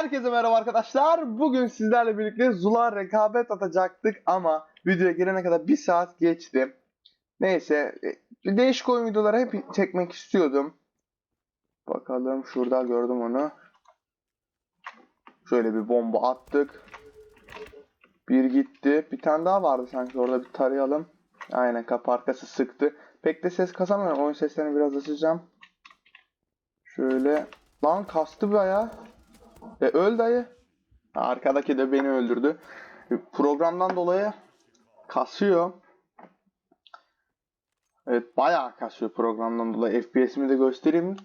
Herkese merhaba arkadaşlar. Bugün sizlerle birlikte Zula rekabet atacaktık ama videoya gelene kadar bir saat geçti. Neyse, e, değişik oyun videoları hep çekmek istiyordum. Bakalım şurada gördüm onu. Şöyle bir bomba attık. Bir gitti. Bir tane daha vardı sanki orada bir tarayalım. Aynen kapı arkası sıktı. Pek de ses kasamıyorum. Oyun seslerini biraz açacağım. Şöyle. Lan kastı bayağı. E öl dayı. Arkadaki de beni öldürdü. E, Programdan dolayı kasıyor. Evet bayağı kasıyor programdan dolayı. FPS'imi de göstereyim.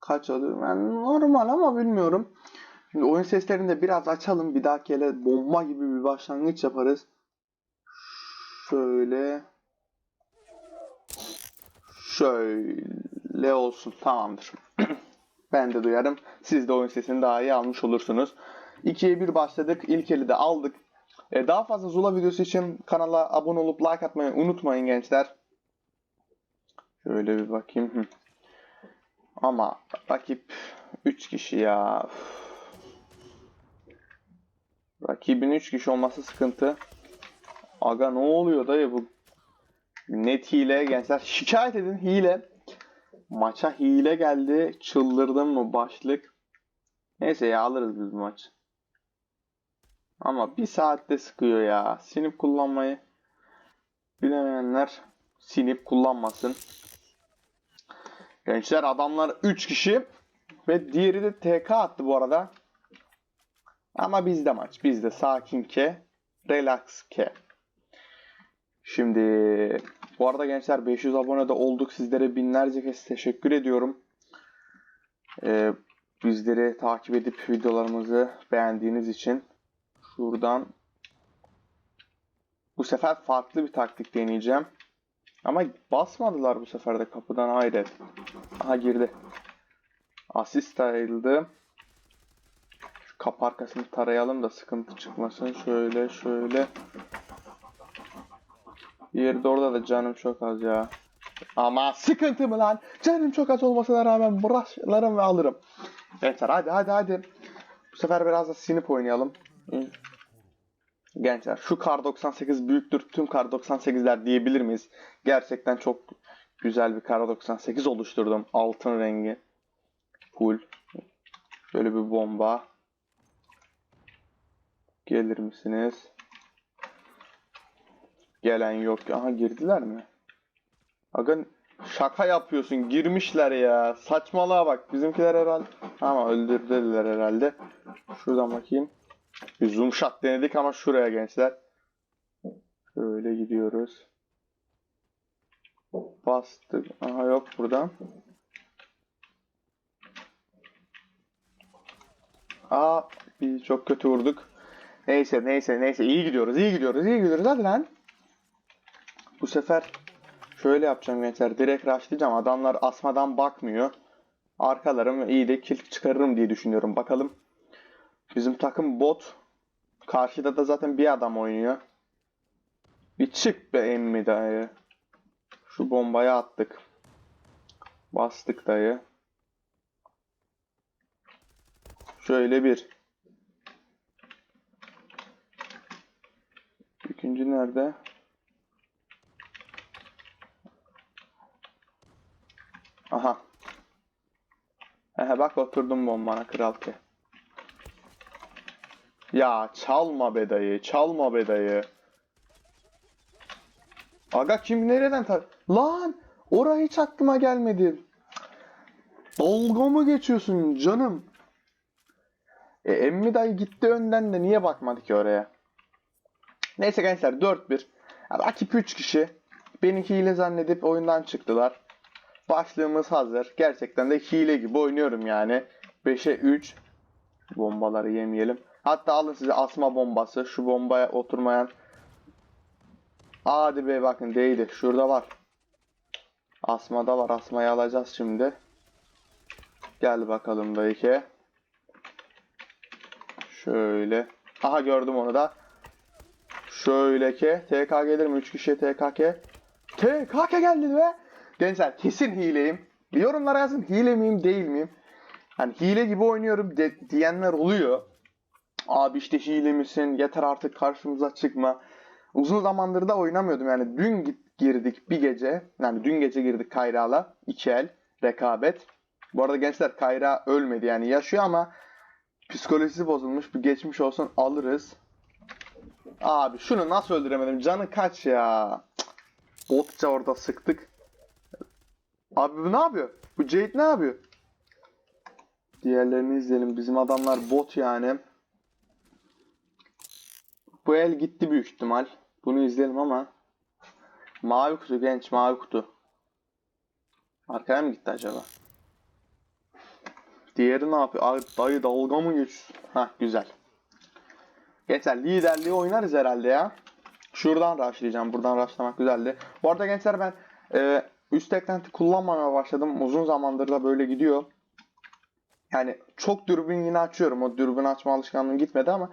Kaç alıyor? Yani normal ama bilmiyorum. Şimdi oyun seslerini de biraz açalım. Bir dahaki ele bomba gibi bir başlangıç yaparız. Şöyle. Şöyle olsun. Tamamdır. Ben de duyarım. Siz de oyun sesini daha iyi almış olursunuz. 2'ye 1 başladık. İlk eli de aldık. Ee, daha fazla Zula videosu için kanala abone olup like atmayı unutmayın gençler. Şöyle bir bakayım. Ama rakip 3 kişi ya. Üf. Rakibin 3 kişi olması sıkıntı. Aga ne oluyor dayı bu? Net hile gençler. Şikayet edin hile. Maça hile geldi. Çıldırdım mı başlık. Neyse ya alırız biz bu maç. Ama bir saatte sıkıyor ya. Sinip kullanmayı bilemeyenler sinip kullanmasın. Gençler adamlar 3 kişi ve diğeri de TK attı bu arada. Ama bizde maç. Bizde sakin ke, relax ke. Şimdi bu arada gençler 500 abonede olduk. Sizlere binlerce kez teşekkür ediyorum. Ee, bizleri takip edip videolarımızı beğendiğiniz için şuradan bu sefer farklı bir taktik deneyeceğim. Ama basmadılar bu sefer de kapıdan hayret. Aha girdi. Asist ayrıldı. Şu kapı arkasını tarayalım da sıkıntı çıkmasın. Şöyle şöyle. Diğeri de orada da canım çok az ya. Ama sıkıntı mı lan? Canım çok az olmasına rağmen bırakırım ve alırım. Gençler hadi hadi hadi. Bu sefer biraz da sinip oynayalım. Gençler şu kar 98 büyüktür tüm kar 98'ler diyebilir miyiz? Gerçekten çok güzel bir kar 98 oluşturdum. Altın rengi. Full. Şöyle bir bomba. Gelir misiniz? Gelen yok. Aha girdiler mi? Aga şaka yapıyorsun. Girmişler ya. Saçmalığa bak. Bizimkiler herhalde. Ama öldürdüler herhalde. Şuradan bakayım. Bir zoom shot denedik ama şuraya gençler. Şöyle gidiyoruz. Bastık. Aha yok buradan. Aa bir çok kötü vurduk. Neyse neyse neyse iyi gidiyoruz iyi gidiyoruz iyi gidiyoruz hadi lan. Sefer şöyle yapacağım gençler. Direkt rushlayacağım. Adamlar asmadan bakmıyor. Arkalarım iyi de kill çıkarırım diye düşünüyorum. Bakalım. Bizim takım bot. Karşıda da zaten bir adam oynuyor. Bir çık be emmi dayı. Şu bombayı attık. Bastık dayı. Şöyle bir. İkinci nerede? Aha. Ehe bak oturdum bombana kral ki. Ya çalma be dayı, çalma be dayı. Aga kim nereden tar... Lan! Oraya hiç aklıma gelmedi. Dalga mı geçiyorsun canım? E emmi dayı gitti önden de niye bakmadı ki oraya? Neyse gençler 4-1. Rakip 3 kişi. Beni hile zannedip oyundan çıktılar. Başlığımız hazır. Gerçekten de hile gibi oynuyorum yani. 5'e 3. Bombaları yemeyelim. Hatta alın size asma bombası. Şu bombaya oturmayan. Hadi be bakın değdi. Şurada var. Asmada var. Asmayı alacağız şimdi. Gel bakalım dayıke. Şöyle. Aha gördüm onu da. Şöyle ki. TK gelir mi? 3 kişiye TKK. TKK geldi be. Gençler kesin hileyim. Yorumlara yazın hile miyim değil miyim? Hani hile gibi oynuyorum de- diyenler oluyor. Abi işte hile misin? Yeter artık karşımıza çıkma. Uzun zamandır da oynamıyordum yani. Dün girdik bir gece. Yani dün gece girdik Kayra'la. iki el rekabet. Bu arada gençler Kayra ölmedi yani yaşıyor ama psikolojisi bozulmuş. Bir geçmiş olsun alırız. Abi şunu nasıl öldüremedim? Canı kaç ya? Botça orada sıktık. Abi bu ne yapıyor? Bu Jade ne yapıyor? Diğerlerini izleyelim. Bizim adamlar bot yani. Bu el gitti büyük ihtimal. Bunu izleyelim ama. Mavi kutu genç mavi kutu. Arkaya mı gitti acaba? Diğeri ne yapıyor? Ay, dayı dalga mı geçiyorsun? Hah güzel. Gençler liderliği oynarız herhalde ya. Şuradan rushlayacağım. Buradan rushlamak güzeldi. Bu arada gençler ben e, üst eklenti kullanmamaya başladım. Uzun zamandır da böyle gidiyor. Yani çok dürbün yine açıyorum. O dürbün açma alışkanlığım gitmedi ama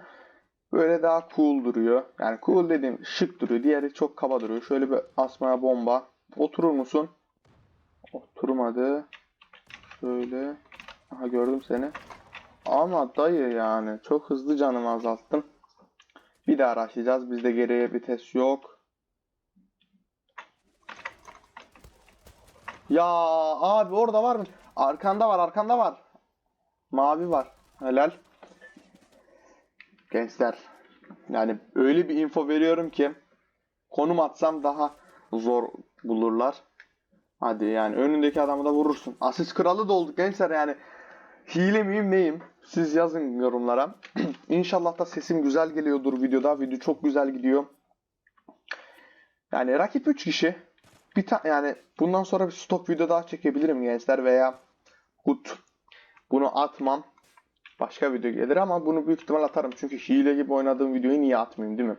böyle daha cool duruyor. Yani cool dediğim şık duruyor. Diğeri çok kaba duruyor. Şöyle bir asmaya bomba. Oturur musun? Oturmadı. Şöyle. Aha gördüm seni. Ama dayı yani çok hızlı canımı azalttım. Bir daha araştıracağız. Bizde geriye vites yok. Ya abi orada var mı? Arkanda var, arkanda var. Mavi var. Helal. Gençler. Yani öyle bir info veriyorum ki konum atsam daha zor bulurlar. Hadi yani önündeki adamı da vurursun. Asist kralı da olduk gençler yani. Hile miyim neyim? Siz yazın yorumlara. İnşallah da sesim güzel geliyordur videoda. Video çok güzel gidiyor. Yani rakip 3 kişi. Bir ta yani bundan sonra bir stop video daha çekebilirim gençler veya gut bunu atmam. Başka video gelir ama bunu büyük ihtimal atarım. Çünkü hile gibi oynadığım videoyu niye atmayayım değil mi?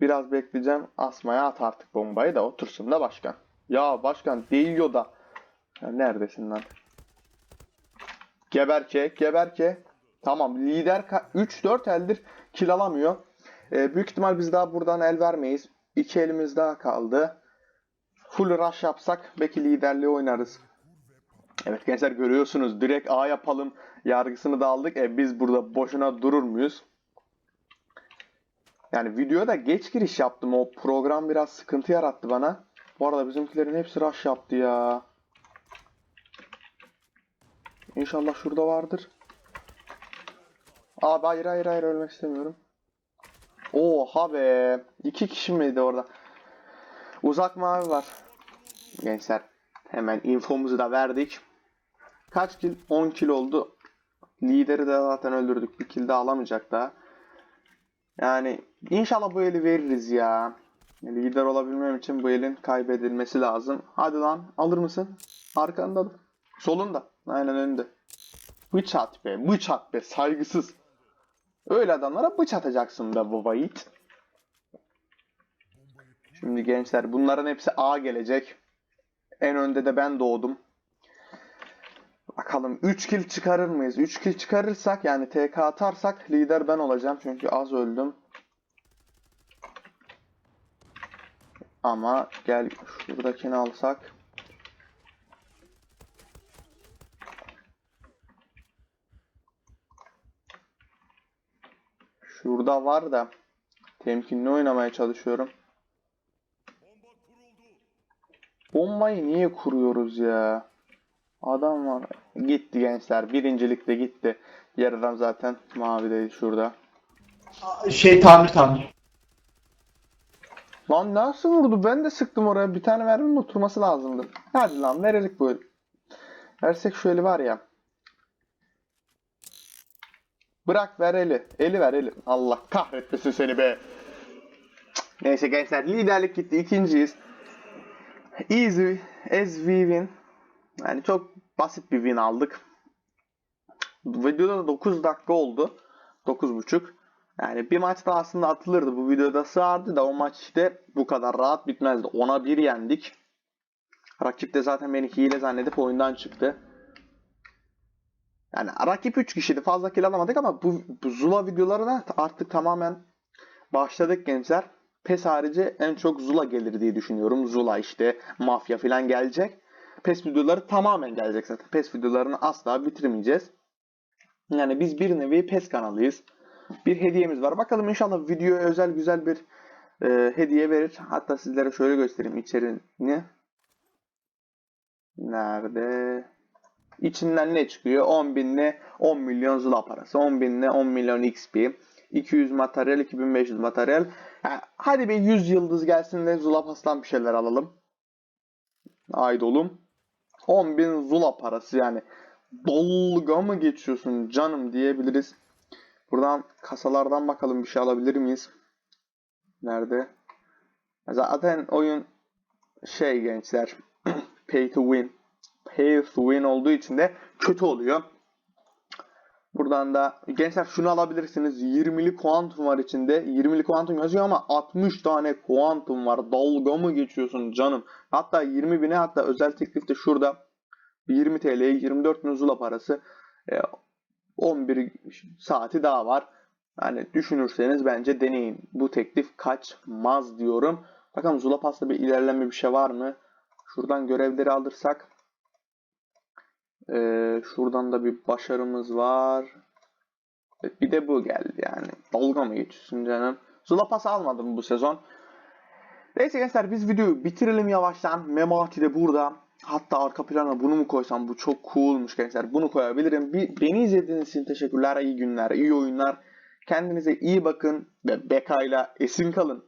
Biraz bekleyeceğim. Asmaya at artık bombayı da otursun da başkan. Ya başkan değiyor da. Ya neredesin lan? Geberke, Geberke. Tamam lider 3-4 eldir kill alamıyor. Ee, büyük ihtimal biz daha buradan el vermeyiz. İki elimiz daha kaldı. Full rush yapsak belki liderliği oynarız. Evet gençler görüyorsunuz direkt A yapalım yargısını da aldık. E, biz burada boşuna durur muyuz? Yani videoya da geç giriş yaptım. O program biraz sıkıntı yarattı bana. Bu arada bizimkilerin hepsi rush yaptı ya. İnşallah şurada vardır. Abi hayır hayır hayır ölmek istemiyorum. Oha be. İki kişi miydi orada? Uzak mavi var. Gençler hemen infomuzu da verdik. Kaç kill? 10 kill oldu. Lideri de zaten öldürdük. Bir kill de alamayacak daha. Yani inşallah bu eli veririz ya. Lider olabilmem için bu elin kaybedilmesi lazım. Hadi lan alır mısın? Arkanda. Solunda. Aynen önünde. Bıçak be. Bıçak be. Saygısız. Öyle adamlara bıç atacaksın be baba yiğit. Şimdi gençler bunların hepsi A gelecek. En önde de ben doğdum. Bakalım 3 kill çıkarır mıyız? 3 kill çıkarırsak yani TK atarsak lider ben olacağım. Çünkü az öldüm. Ama gel şuradakini alsak. Şurada var da temkinli oynamaya çalışıyorum. Bombayı niye kuruyoruz ya? Adam var. Gitti gençler. Birincilik de gitti. Yarıdan zaten mavideydi şurada. Şey tamir tamir. Lan nasıl vurdu? Ben de sıktım oraya. Bir tane merminin oturması lazımdı. Hadi lan verelim böyle. Versek şu eli var ya. Bırak ver eli. Eli ver eli. Allah kahretmesin seni be. Neyse gençler liderlik gitti. İkinciyiz. Easy as we win. Yani çok basit bir win aldık. Videoda da 9 dakika oldu. 9.5. Yani bir maç da aslında atılırdı. Bu videoda sığardı da o maç işte bu kadar rahat bitmezdi. Ona bir yendik. Rakip de zaten beni hile zannedip oyundan çıktı. Yani rakip 3 kişiydi. Fazla kill alamadık ama bu, bu Zula videolarına artık tamamen başladık gençler. PES harici en çok Zula gelir diye düşünüyorum. Zula işte, Mafya falan gelecek. PES videoları tamamen gelecek zaten. PES videolarını asla bitirmeyeceğiz. Yani biz bir nevi PES kanalıyız. Bir hediyemiz var. Bakalım inşallah videoya özel güzel bir e, hediye verir. Hatta sizlere şöyle göstereyim içeriğini. Nerede? İçinden ne çıkıyor? 10 binle 10 milyon zula parası. 10 binle 10 milyon XP. 200 materyal, 2500 materyal. Ha, hadi bir 100 yıldız gelsin de Zula Pas'tan bir şeyler alalım. Aydolum. 10 bin Zula parası yani. Dalga mı geçiyorsun canım diyebiliriz. Buradan kasalardan bakalım bir şey alabilir miyiz? Nerede? Zaten oyun şey gençler pay to win. Pay to win olduğu için de kötü oluyor. Buradan da gençler şunu alabilirsiniz. 20'li kuantum var içinde. 20'li kuantum yazıyor ama 60 tane kuantum var. Dalga mı geçiyorsun canım? Hatta 20 bine hatta özel teklifte şurada 20 TL'ye 24 nuzula parası. E, 11 saati daha var. Hani düşünürseniz bence deneyin. Bu teklif kaçmaz diyorum. Bakalım Zula Pass'ta bir ilerleme bir şey var mı? Şuradan görevleri alırsak ee, şuradan da bir başarımız var. Evet, bir de bu geldi yani. Dalga mı geçiyorsun canım? Zula Pass almadım bu sezon. Neyse gençler biz videoyu bitirelim yavaştan. Memati de burada. Hatta arka plana bunu mu koysam? Bu çok coolmuş gençler. Bunu koyabilirim. Bir, beni izlediğiniz için teşekkürler. İyi günler, iyi oyunlar. Kendinize iyi bakın ve Beka'yla esin kalın.